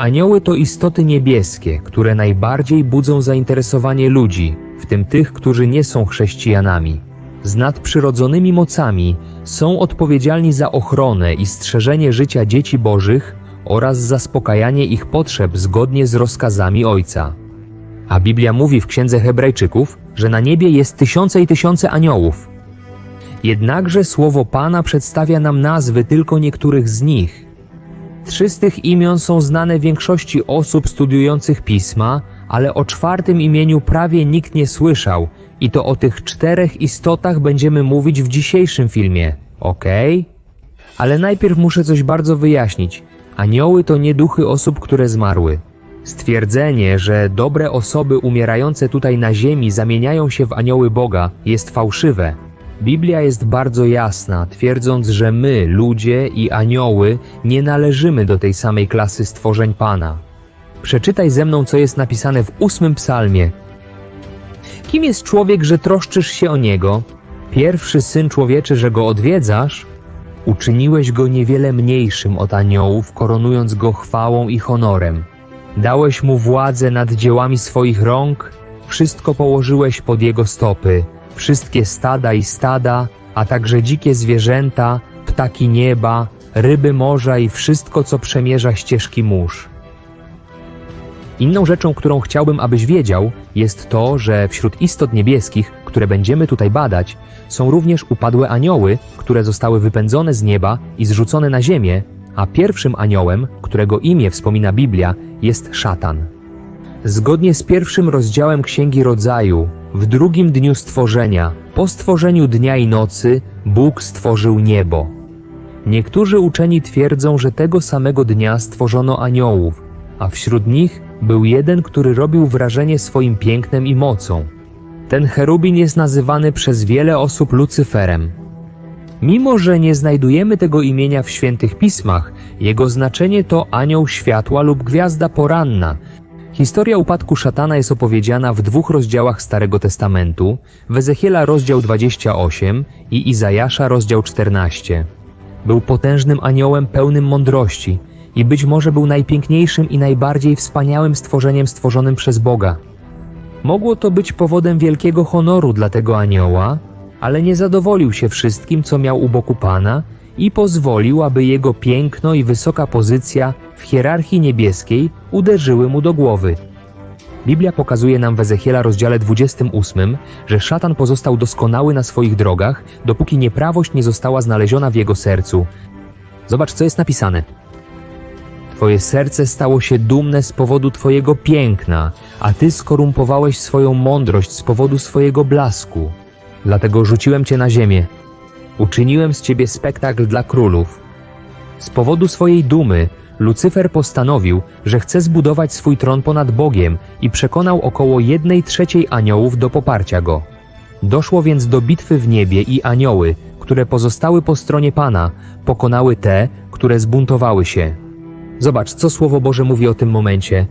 Anioły to istoty niebieskie, które najbardziej budzą zainteresowanie ludzi, w tym tych, którzy nie są chrześcijanami. Z nadprzyrodzonymi mocami są odpowiedzialni za ochronę i strzeżenie życia dzieci bożych oraz zaspokajanie ich potrzeb zgodnie z rozkazami Ojca. A Biblia mówi w Księdze Hebrajczyków, że na niebie jest tysiące i tysiące aniołów. Jednakże słowo Pana przedstawia nam nazwy tylko niektórych z nich. Trzy z tych imion są znane większości osób studiujących pisma, ale o czwartym imieniu prawie nikt nie słyszał, i to o tych czterech istotach będziemy mówić w dzisiejszym filmie, ok? Ale najpierw muszę coś bardzo wyjaśnić. Anioły to nie duchy osób, które zmarły. Stwierdzenie, że dobre osoby umierające tutaj na ziemi zamieniają się w anioły Boga, jest fałszywe. Biblia jest bardzo jasna, twierdząc, że my, ludzie i anioły, nie należymy do tej samej klasy stworzeń Pana. Przeczytaj ze mną, co jest napisane w ósmym psalmie. Kim jest człowiek, że troszczysz się o niego? Pierwszy syn człowieczy, że go odwiedzasz? Uczyniłeś go niewiele mniejszym od aniołów, koronując go chwałą i honorem. Dałeś mu władzę nad dziełami swoich rąk, wszystko położyłeś pod jego stopy, wszystkie stada i stada, a także dzikie zwierzęta, ptaki nieba, ryby morza i wszystko, co przemierza ścieżki mórz. Inną rzeczą, którą chciałbym, abyś wiedział, jest to, że wśród istot niebieskich, które będziemy tutaj badać, są również upadłe anioły, które zostały wypędzone z nieba i zrzucone na ziemię, a pierwszym aniołem, którego imię wspomina Biblia, jest szatan. Zgodnie z pierwszym rozdziałem Księgi Rodzaju, w drugim dniu stworzenia, po stworzeniu dnia i nocy, Bóg stworzył niebo. Niektórzy uczeni twierdzą, że tego samego dnia stworzono aniołów, a wśród nich był jeden, który robił wrażenie swoim pięknem i mocą. Ten cherubin jest nazywany przez wiele osób Lucyferem. Mimo, że nie znajdujemy tego imienia w świętych pismach, jego znaczenie to anioł światła lub gwiazda poranna. Historia upadku szatana jest opowiedziana w dwóch rozdziałach Starego Testamentu, w Ezechiela rozdział 28 i Izajasza rozdział 14. Był potężnym aniołem pełnym mądrości i być może był najpiękniejszym i najbardziej wspaniałym stworzeniem stworzonym przez Boga. Mogło to być powodem wielkiego honoru dla tego anioła, ale nie zadowolił się wszystkim, co miał u boku Pana i pozwolił, aby jego piękno i wysoka pozycja w hierarchii niebieskiej uderzyły mu do głowy. Biblia pokazuje nam w Ezechiela rozdziale 28, że szatan pozostał doskonały na swoich drogach, dopóki nieprawość nie została znaleziona w jego sercu. Zobacz, co jest napisane. Twoje serce stało się dumne z powodu Twojego piękna, a Ty skorumpowałeś swoją mądrość z powodu swojego blasku. Dlatego rzuciłem Cię na ziemię. Uczyniłem z Ciebie spektakl dla królów. Z powodu swojej dumy Lucyfer postanowił, że chce zbudować swój tron ponad Bogiem i przekonał około jednej trzeciej aniołów do poparcia go. Doszło więc do bitwy w niebie i anioły, które pozostały po stronie Pana, pokonały te, które zbuntowały się. Zobacz, co Słowo Boże mówi o tym momencie.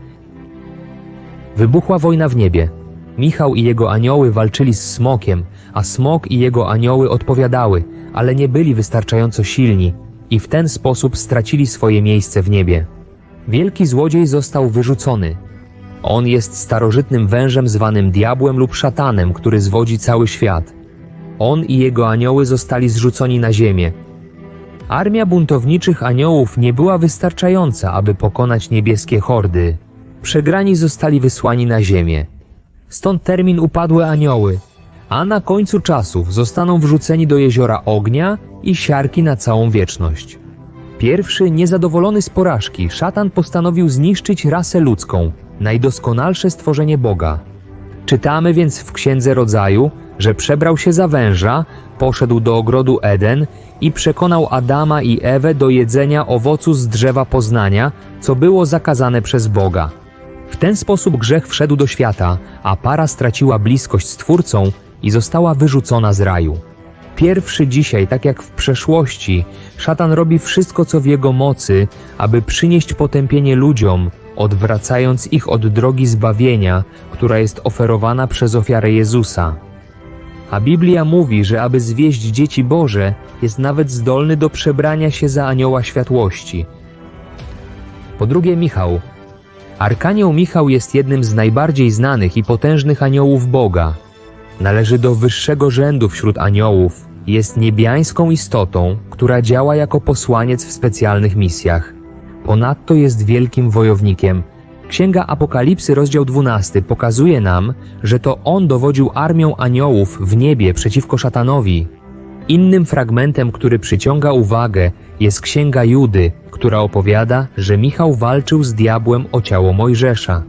Wybuchła wojna w niebie. Michał i jego anioły walczyli z smokiem, a smok i jego anioły odpowiadały, ale nie byli wystarczająco silni i w ten sposób stracili swoje miejsce w niebie. Wielki złodziej został wyrzucony. On jest starożytnym wężem zwanym diabłem lub szatanem, który zwodzi cały świat. On i jego anioły zostali zrzuconi na ziemię, Armia buntowniczych aniołów nie była wystarczająca, aby pokonać niebieskie hordy. Przegrani zostali wysłani na ziemię. Stąd termin upadłe anioły, a na końcu czasów zostaną wrzuceni do jeziora ognia i siarki na całą wieczność. Pierwszy, niezadowolony z porażki, szatan postanowił zniszczyć rasę ludzką, najdoskonalsze stworzenie Boga. Czytamy więc w Księdze Rodzaju, że przebrał się za węża, poszedł do ogrodu Eden i przekonał Adama i Ewę do jedzenia owocu z drzewa poznania, co było zakazane przez Boga. W ten sposób grzech wszedł do świata, a para straciła bliskość z Twórcą i została wyrzucona z raju. Pierwszy dzisiaj, tak jak w przeszłości, szatan robi wszystko, co w jego mocy, aby przynieść potępienie ludziom, odwracając ich od drogi zbawienia, która jest oferowana przez ofiarę Jezusa. A Biblia mówi, że aby zwieść dzieci Boże, jest nawet zdolny do przebrania się za anioła światłości. Po drugie, Michał, Arkanioł Michał jest jednym z najbardziej znanych i potężnych aniołów Boga. Należy do wyższego rzędu wśród aniołów. Jest niebiańską istotą, która działa jako posłaniec w specjalnych misjach. Ponadto jest wielkim wojownikiem. Księga Apokalipsy, rozdział 12, pokazuje nam, że to on dowodził armią aniołów w niebie przeciwko szatanowi. Innym fragmentem, który przyciąga uwagę, jest księga Judy, która opowiada, że Michał walczył z diabłem o ciało Mojżesza.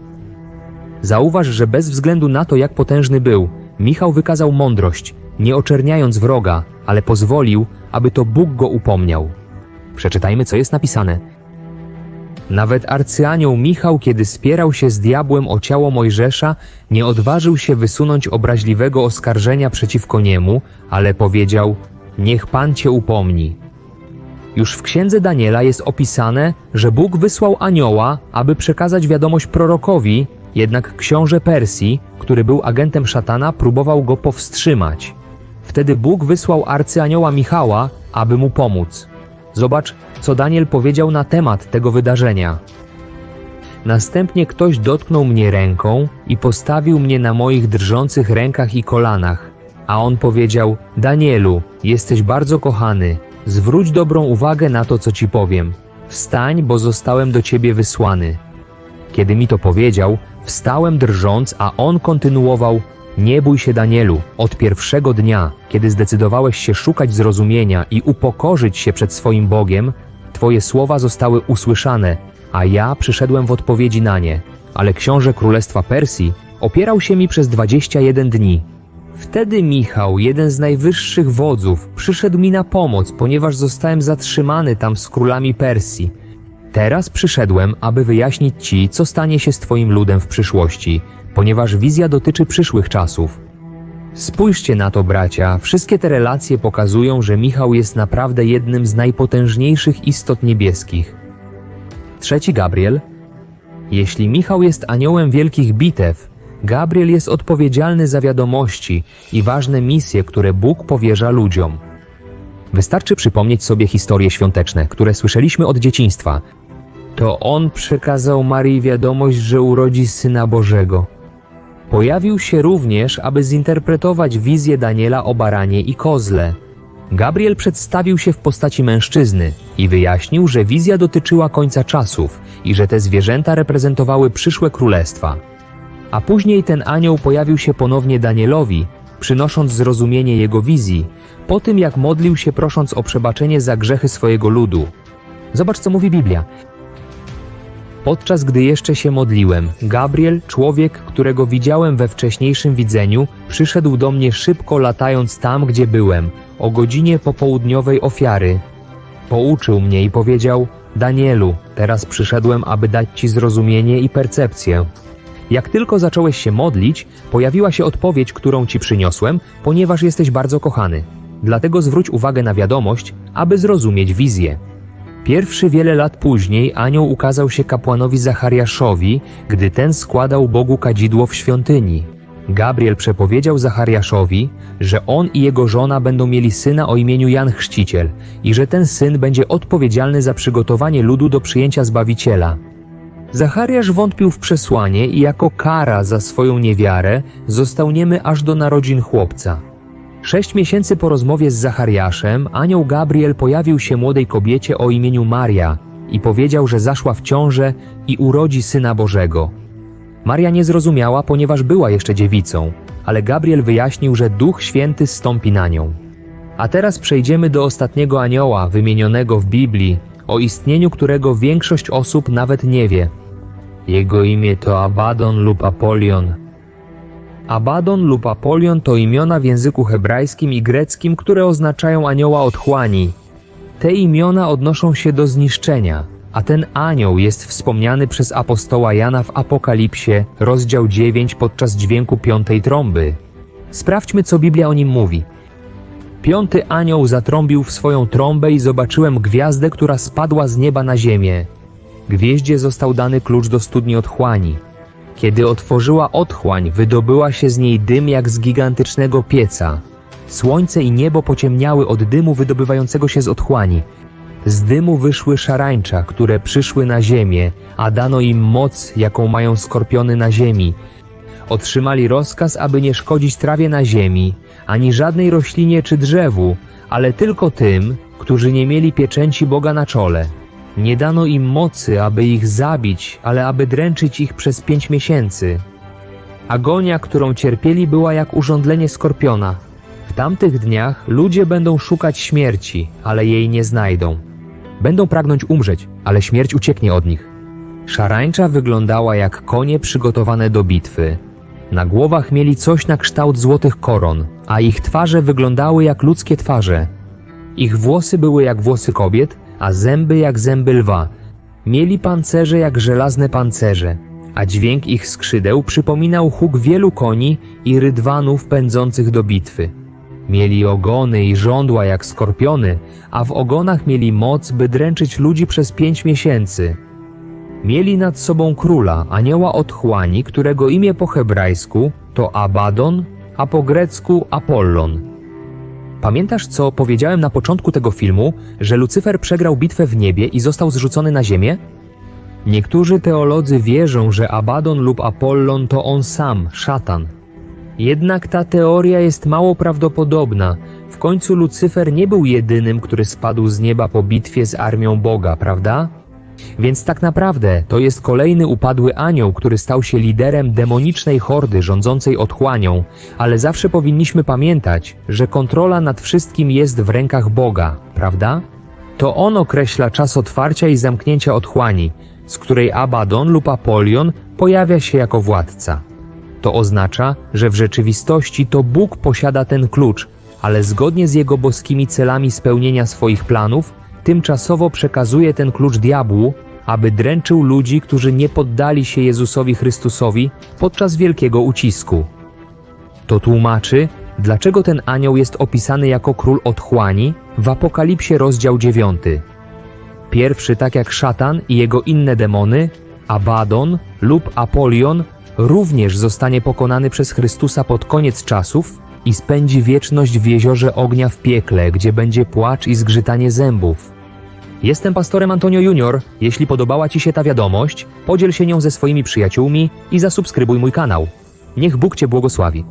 Zauważ, że bez względu na to, jak potężny był, Michał wykazał mądrość, nie oczerniając wroga, ale pozwolił, aby to Bóg go upomniał. Przeczytajmy, co jest napisane. Nawet arcyanioł Michał, kiedy spierał się z diabłem o ciało Mojżesza, nie odważył się wysunąć obraźliwego oskarżenia przeciwko niemu, ale powiedział: Niech Pan cię upomni. Już w księdze Daniela jest opisane, że Bóg wysłał anioła, aby przekazać wiadomość prorokowi, jednak książę Persji, który był agentem szatana, próbował go powstrzymać. Wtedy Bóg wysłał arcyanioła Michała, aby mu pomóc. Zobacz, co Daniel powiedział na temat tego wydarzenia. Następnie ktoś dotknął mnie ręką i postawił mnie na moich drżących rękach i kolanach. A on powiedział: Danielu, jesteś bardzo kochany, zwróć dobrą uwagę na to, co ci powiem. Wstań, bo zostałem do ciebie wysłany. Kiedy mi to powiedział, wstałem drżąc, a on kontynuował: Nie bój się, Danielu, od pierwszego dnia, kiedy zdecydowałeś się szukać zrozumienia i upokorzyć się przed swoim Bogiem, twoje słowa zostały usłyszane, a ja przyszedłem w odpowiedzi na nie. Ale książę Królestwa Persji opierał się mi przez 21 dni. Wtedy Michał, jeden z najwyższych wodzów, przyszedł mi na pomoc, ponieważ zostałem zatrzymany tam z królami Persji. Teraz przyszedłem, aby wyjaśnić Ci, co stanie się z Twoim ludem w przyszłości, ponieważ wizja dotyczy przyszłych czasów. Spójrzcie na to, bracia. Wszystkie te relacje pokazują, że Michał jest naprawdę jednym z najpotężniejszych istot niebieskich. Trzeci Gabriel. Jeśli Michał jest aniołem wielkich bitew, Gabriel jest odpowiedzialny za wiadomości i ważne misje, które Bóg powierza ludziom. Wystarczy przypomnieć sobie historie świąteczne, które słyszeliśmy od dzieciństwa. To on przekazał Marii wiadomość, że urodzi syna Bożego. Pojawił się również, aby zinterpretować wizję Daniela o baranie i kozle. Gabriel przedstawił się w postaci mężczyzny i wyjaśnił, że wizja dotyczyła końca czasów i że te zwierzęta reprezentowały przyszłe królestwa. A później ten anioł pojawił się ponownie Danielowi, przynosząc zrozumienie jego wizji, po tym jak modlił się prosząc o przebaczenie za grzechy swojego ludu. Zobacz, co mówi Biblia. Podczas gdy jeszcze się modliłem, Gabriel, człowiek, którego widziałem we wcześniejszym widzeniu, przyszedł do mnie szybko latając tam, gdzie byłem, o godzinie popołudniowej ofiary. Pouczył mnie i powiedział: Danielu, teraz przyszedłem, aby dać ci zrozumienie i percepcję. Jak tylko zacząłeś się modlić, pojawiła się odpowiedź, którą ci przyniosłem, ponieważ jesteś bardzo kochany. Dlatego zwróć uwagę na wiadomość, aby zrozumieć wizję. Pierwszy wiele lat później anioł ukazał się kapłanowi Zachariaszowi, gdy ten składał Bogu kadzidło w świątyni. Gabriel przepowiedział Zachariaszowi, że on i jego żona będą mieli syna o imieniu Jan Chrzciciel i że ten syn będzie odpowiedzialny za przygotowanie ludu do przyjęcia Zbawiciela. Zachariasz wątpił w przesłanie i jako kara za swoją niewiarę został niemy aż do narodzin chłopca. Sześć miesięcy po rozmowie z Zachariaszem anioł Gabriel pojawił się młodej kobiecie o imieniu Maria i powiedział, że zaszła w ciążę i urodzi Syna Bożego. Maria nie zrozumiała, ponieważ była jeszcze dziewicą, ale Gabriel wyjaśnił, że Duch Święty stąpi na nią. A teraz przejdziemy do ostatniego anioła wymienionego w Biblii, o istnieniu którego większość osób nawet nie wie. Jego imię to Abaddon lub Apolion. Abaddon lub Apolion to imiona w języku hebrajskim i greckim, które oznaczają anioła otchłani. Te imiona odnoszą się do zniszczenia, a ten anioł jest wspomniany przez apostoła Jana w Apokalipsie, rozdział 9 podczas dźwięku piątej trąby. Sprawdźmy, co Biblia o nim mówi. Piąty anioł zatrąbił w swoją trąbę i zobaczyłem gwiazdę, która spadła z nieba na ziemię. Gwieździe został dany klucz do studni otchłani. Kiedy otworzyła otchłań, wydobyła się z niej dym jak z gigantycznego pieca. Słońce i niebo pociemniały od dymu wydobywającego się z otchłani. Z dymu wyszły szarańcza, które przyszły na ziemię, a dano im moc, jaką mają skorpiony na ziemi. Otrzymali rozkaz, aby nie szkodzić trawie na ziemi, ani żadnej roślinie czy drzewu, ale tylko tym, którzy nie mieli pieczęci Boga na czole. Nie dano im mocy, aby ich zabić, ale aby dręczyć ich przez pięć miesięcy. Agonia, którą cierpieli, była jak urządlenie skorpiona. W tamtych dniach ludzie będą szukać śmierci, ale jej nie znajdą. Będą pragnąć umrzeć, ale śmierć ucieknie od nich. Szarańcza wyglądała jak konie przygotowane do bitwy. Na głowach mieli coś na kształt złotych koron, a ich twarze wyglądały jak ludzkie twarze. Ich włosy były jak włosy kobiet, a zęby jak zęby lwa. Mieli pancerze jak żelazne pancerze, a dźwięk ich skrzydeł przypominał huk wielu koni i rydwanów pędzących do bitwy. Mieli ogony i żądła jak skorpiony, a w ogonach mieli moc, by dręczyć ludzi przez pięć miesięcy. Mieli nad sobą króla, anioła otchłani, którego imię po hebrajsku to Abaddon, a po grecku Apollon. Pamiętasz, co powiedziałem na początku tego filmu, że Lucyfer przegrał bitwę w niebie i został zrzucony na ziemię? Niektórzy teolodzy wierzą, że Abaddon lub Apollon to on sam, szatan. Jednak ta teoria jest mało prawdopodobna. W końcu Lucyfer nie był jedynym, który spadł z nieba po bitwie z armią Boga, prawda? Więc tak naprawdę to jest kolejny upadły anioł, który stał się liderem demonicznej hordy rządzącej otchłanią, ale zawsze powinniśmy pamiętać, że kontrola nad wszystkim jest w rękach Boga, prawda? To on określa czas otwarcia i zamknięcia otchłani, z której Abaddon lub Apolion pojawia się jako władca. To oznacza, że w rzeczywistości to Bóg posiada ten klucz, ale zgodnie z jego boskimi celami spełnienia swoich planów, tymczasowo przekazuje ten klucz diabłu, aby dręczył ludzi, którzy nie poddali się Jezusowi Chrystusowi podczas wielkiego ucisku. To tłumaczy, dlaczego ten anioł jest opisany jako król otchłani w Apokalipsie rozdział 9. Pierwszy, tak jak szatan i jego inne demony, Abaddon lub Apolion, również zostanie pokonany przez Chrystusa pod koniec czasów i spędzi wieczność w jeziorze ognia w piekle, gdzie będzie płacz i zgrzytanie zębów. Jestem pastorem Antonio Junior. Jeśli podobała Ci się ta wiadomość, podziel się nią ze swoimi przyjaciółmi i zasubskrybuj mój kanał. Niech Bóg Cię błogosławi.